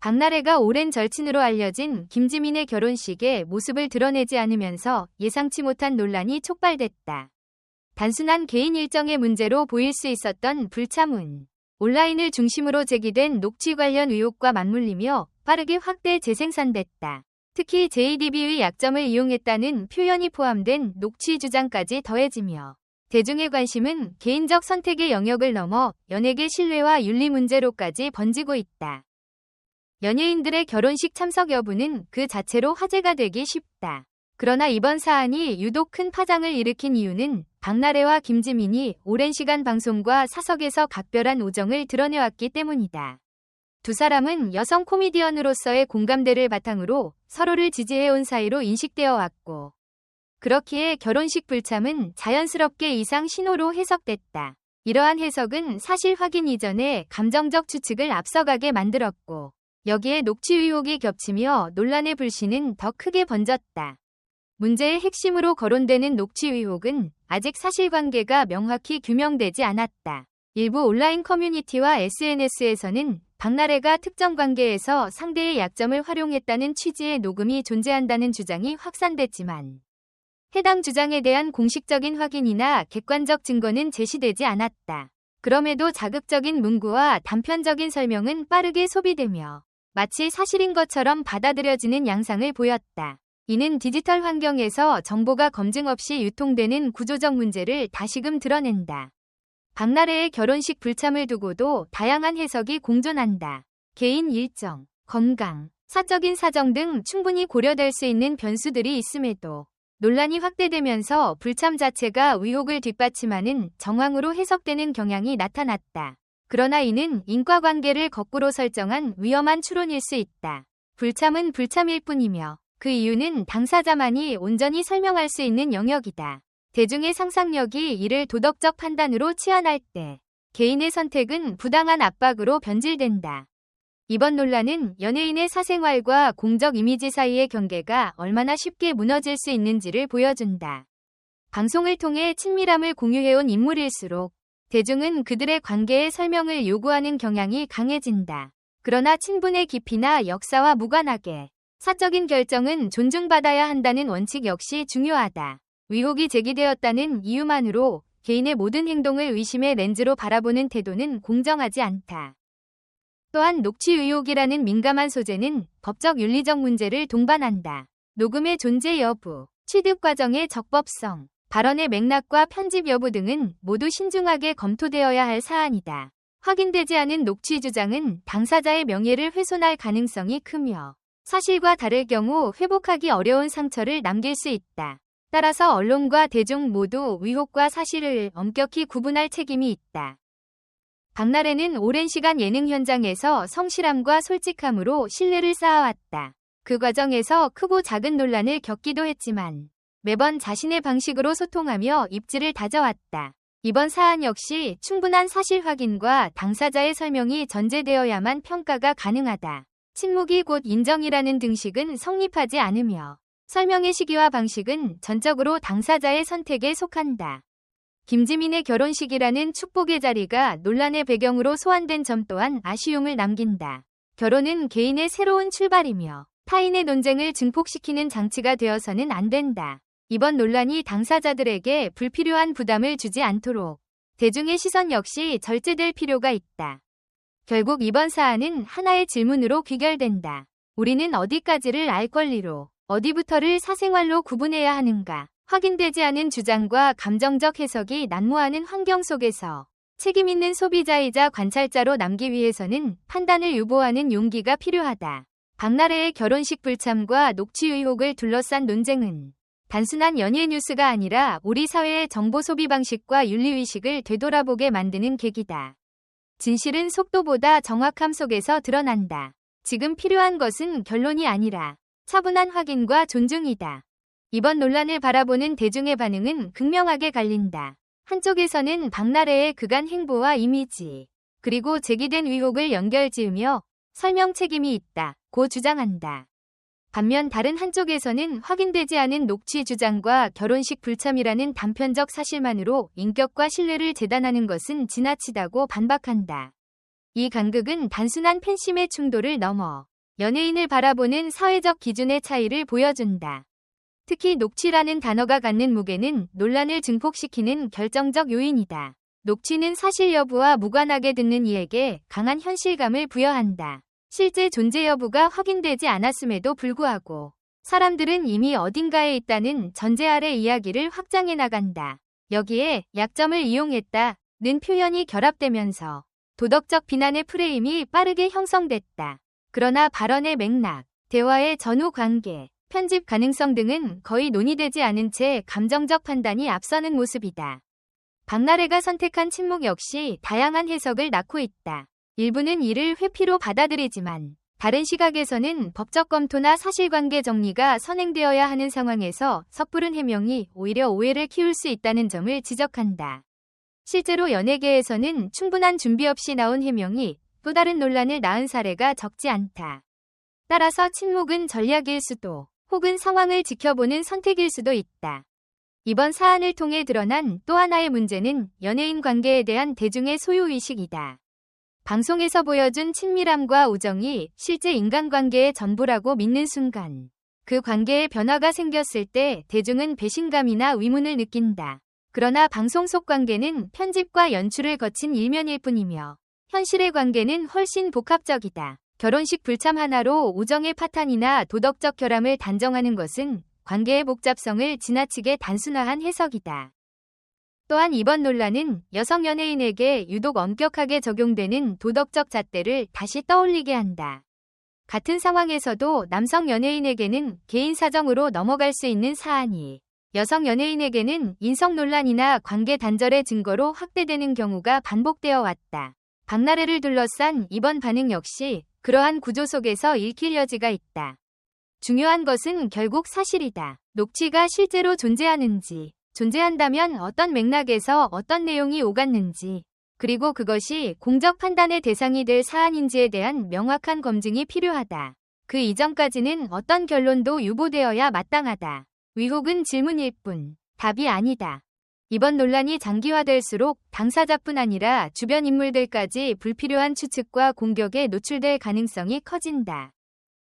박나래가 오랜 절친으로 알려진 김지민의 결혼식에 모습을 드러내지 않으면서 예상치 못한 논란이 촉발됐다. 단순한 개인 일정의 문제로 보일 수 있었던 불참은 온라인을 중심으로 제기된 녹취 관련 의혹과 맞물리며 빠르게 확대 재생산됐다. 특히 JDB의 약점을 이용했다는 표현이 포함된 녹취 주장까지 더해지며 대중의 관심은 개인적 선택의 영역을 넘어 연예계 신뢰와 윤리 문제로까지 번지고 있다. 연예인들의 결혼식 참석 여부는 그 자체로 화제가 되기 쉽다. 그러나 이번 사안이 유독 큰 파장을 일으킨 이유는 박나래와 김지민이 오랜 시간 방송과 사석에서 각별한 우정을 드러내왔기 때문이다. 두 사람은 여성 코미디언으로서의 공감대를 바탕으로 서로를 지지해온 사이로 인식되어 왔고, 그렇기에 결혼식 불참은 자연스럽게 이상 신호로 해석됐다. 이러한 해석은 사실 확인 이전에 감정적 추측을 앞서가게 만들었고, 여기에 녹취 의혹이 겹치며 논란의 불씨는 더 크게 번졌다. 문제의 핵심으로 거론되는 녹취 의혹은 아직 사실관계가 명확히 규명되지 않았다. 일부 온라인 커뮤니티와 SNS에서는 박나래가 특정 관계에서 상대의 약점을 활용했다는 취지의 녹음이 존재한다는 주장이 확산됐지만 해당 주장에 대한 공식적인 확인이나 객관적 증거는 제시되지 않았다. 그럼에도 자극적인 문구와 단편적인 설명은 빠르게 소비되며 마치 사실인 것처럼 받아들여지는 양상을 보였다. 이는 디지털 환경에서 정보가 검증 없이 유통되는 구조적 문제를 다시금 드러낸다. 박나래의 결혼식 불참을 두고도 다양한 해석이 공존한다. 개인 일정, 건강, 사적인 사정 등 충분히 고려될 수 있는 변수들이 있음에도 논란이 확대되면서 불참 자체가 의혹을 뒷받침하는 정황으로 해석되는 경향이 나타났다. 그러나 이는 인과관계를 거꾸로 설정한 위험한 추론일 수 있다. 불참은 불참일 뿐이며 그 이유는 당사자만이 온전히 설명할 수 있는 영역이다. 대중의 상상력이 이를 도덕적 판단으로 치환할 때 개인의 선택은 부당한 압박으로 변질된다. 이번 논란은 연예인의 사생활과 공적 이미지 사이의 경계가 얼마나 쉽게 무너질 수 있는지를 보여준다. 방송을 통해 친밀함을 공유해온 인물일수록 대중은 그들의 관계의 설명을 요구하는 경향이 강해진다. 그러나 친분의 깊이나 역사와 무관하게 사적인 결정은 존중받아야 한다는 원칙 역시 중요하다. 의혹이 제기되었다는 이유만으로 개인의 모든 행동을 의심의 렌즈로 바라보는 태도는 공정하지 않다. 또한 녹취 의혹이라는 민감한 소재는 법적 윤리적 문제를 동반한다. 녹음의 존재 여부, 취득 과정의 적법성, 발언의 맥락과 편집 여부 등은 모두 신중하게 검토되어야 할 사안이다. 확인되지 않은 녹취 주장은 당사자의 명예를 훼손할 가능성이 크며 사실과 다를 경우 회복하기 어려운 상처를 남길 수 있다. 따라서 언론과 대중 모두 의혹과 사실을 엄격히 구분할 책임이 있다. 박나래는 오랜 시간 예능 현장에서 성실함과 솔직함으로 신뢰를 쌓아왔다. 그 과정에서 크고 작은 논란을 겪기도 했지만 매번 자신의 방식으로 소통하며 입지를 다져왔다. 이번 사안 역시 충분한 사실 확인과 당사자의 설명이 전제되어야만 평가가 가능하다. 침묵이 곧 인정이라는 등식은 성립하지 않으며 설명의 시기와 방식은 전적으로 당사자의 선택에 속한다. 김지민의 결혼식이라는 축복의 자리가 논란의 배경으로 소환된 점 또한 아쉬움을 남긴다. 결혼은 개인의 새로운 출발이며 타인의 논쟁을 증폭시키는 장치가 되어서는 안 된다. 이번 논란이 당사자들에게 불필요한 부담을 주지 않도록 대중의 시선 역시 절제될 필요가 있다. 결국 이번 사안은 하나의 질문으로 귀결된다. 우리는 어디까지를 알 권리로, 어디부터를 사생활로 구분해야 하는가? 확인되지 않은 주장과 감정적 해석이 난무하는 환경 속에서 책임 있는 소비자이자 관찰자로 남기 위해서는 판단을 유보하는 용기가 필요하다. 박나래의 결혼식 불참과 녹취 의혹을 둘러싼 논쟁은 단순한 연예 뉴스가 아니라 우리 사회의 정보 소비 방식과 윤리의식을 되돌아보게 만드는 계기다. 진실은 속도보다 정확함 속에서 드러난다. 지금 필요한 것은 결론이 아니라 차분한 확인과 존중이다. 이번 논란을 바라보는 대중의 반응은 극명하게 갈린다. 한쪽에서는 박나래의 그간 행보와 이미지, 그리고 제기된 의혹을 연결지으며 설명 책임이 있다, 고 주장한다. 반면 다른 한쪽에서는 확인되지 않은 녹취 주장과 결혼식 불참이라는 단편적 사실만으로 인격과 신뢰를 재단하는 것은 지나치다고 반박한다. 이 간극은 단순한 팬심의 충돌을 넘어 연예인을 바라보는 사회적 기준의 차이를 보여준다. 특히 녹취라는 단어가 갖는 무게는 논란을 증폭시키는 결정적 요인이다. 녹취는 사실 여부와 무관하게 듣는 이에게 강한 현실감을 부여한다. 실제 존재 여부가 확인되지 않았음에도 불구하고 사람들은 이미 어딘가에 있다는 전제 아래 이야기를 확장해 나간다. 여기에 약점을 이용했다는 표현이 결합되면서 도덕적 비난의 프레임이 빠르게 형성됐다. 그러나 발언의 맥락, 대화의 전후 관계, 편집 가능성 등은 거의 논의되지 않은 채 감정적 판단이 앞서는 모습이다. 박나래가 선택한 침묵 역시 다양한 해석을 낳고 있다. 일부는 이를 회피로 받아들이지만 다른 시각에서는 법적 검토나 사실관계 정리가 선행되어야 하는 상황에서 섣부른 해명이 오히려 오해를 키울 수 있다는 점을 지적한다. 실제로 연예계에서는 충분한 준비 없이 나온 해명이 또 다른 논란을 낳은 사례가 적지 않다. 따라서 침묵은 전략일 수도 혹은 상황을 지켜보는 선택일 수도 있다. 이번 사안을 통해 드러난 또 하나의 문제는 연예인 관계에 대한 대중의 소유의식이다. 방송에서 보여준 친밀함과 우정이 실제 인간관계의 전부라고 믿는 순간 그 관계에 변화가 생겼을 때 대중은 배신감이나 위문을 느낀다. 그러나 방송 속 관계는 편집과 연출을 거친 일면일 뿐이며 현실의 관계는 훨씬 복합적이다. 결혼식 불참 하나로 우정의 파탄이나 도덕적 결함을 단정하는 것은 관계의 복잡성을 지나치게 단순화한 해석이다. 또한 이번 논란은 여성 연예인에게 유독 엄격하게 적용되는 도덕적 잣대를 다시 떠올리게 한다. 같은 상황에서도 남성 연예인에게는 개인 사정으로 넘어갈 수 있는 사안이 여성 연예인에게는 인성 논란이나 관계 단절의 증거로 확대되는 경우가 반복되어 왔다. 박나래를 둘러싼 이번 반응 역시 그러한 구조 속에서 읽힐 여지가 있다. 중요한 것은 결국 사실이다. 녹취가 실제로 존재하는지, 존재한다면 어떤 맥락에서 어떤 내용이 오갔는지, 그리고 그것이 공적 판단의 대상이 될 사안인지에 대한 명확한 검증이 필요하다. 그 이전까지는 어떤 결론도 유보되어야 마땅하다. 위혹은 질문일 뿐, 답이 아니다. 이번 논란이 장기화될수록 당사자뿐 아니라 주변 인물들까지 불필요한 추측과 공격에 노출될 가능성이 커진다.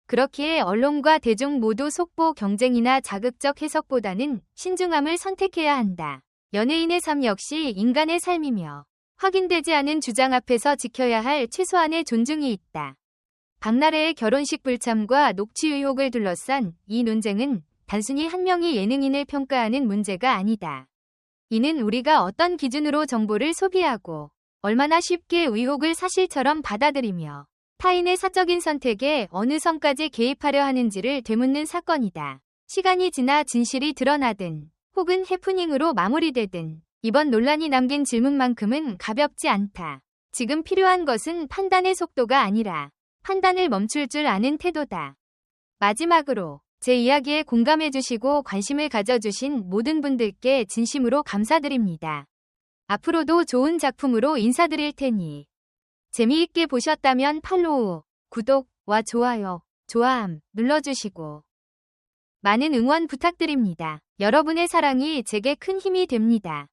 그렇기에 언론과 대중 모두 속보 경쟁이나 자극적 해석보다는 신중함을 선택해야 한다. 연예인의 삶 역시 인간의 삶이며 확인되지 않은 주장 앞에서 지켜야 할 최소한의 존중이 있다. 박나래의 결혼식 불참과 녹취 의혹을 둘러싼 이 논쟁은 단순히 한 명이 예능인을 평가하는 문제가 아니다. 이는 우리가 어떤 기준으로 정보를 소비하고 얼마나 쉽게 의혹을 사실처럼 받아들이며 타인의 사적인 선택에 어느 선까지 개입하려 하는지를 되묻는 사건이다. 시간이 지나 진실이 드러나든 혹은 해프닝으로 마무리되든 이번 논란이 남긴 질문만큼은 가볍지 않다. 지금 필요한 것은 판단의 속도가 아니라 판단을 멈출 줄 아는 태도다. 마지막으로 제 이야기에 공감해 주시고 관심을 가져주신 모든 분들께 진심으로 감사드립니다. 앞으로도 좋은 작품으로 인사드릴 테니 재미있게 보셨다면 팔로우, 구독과 좋아요, 좋아함 눌러주시고 많은 응원 부탁드립니다. 여러분의 사랑이 제게 큰 힘이 됩니다.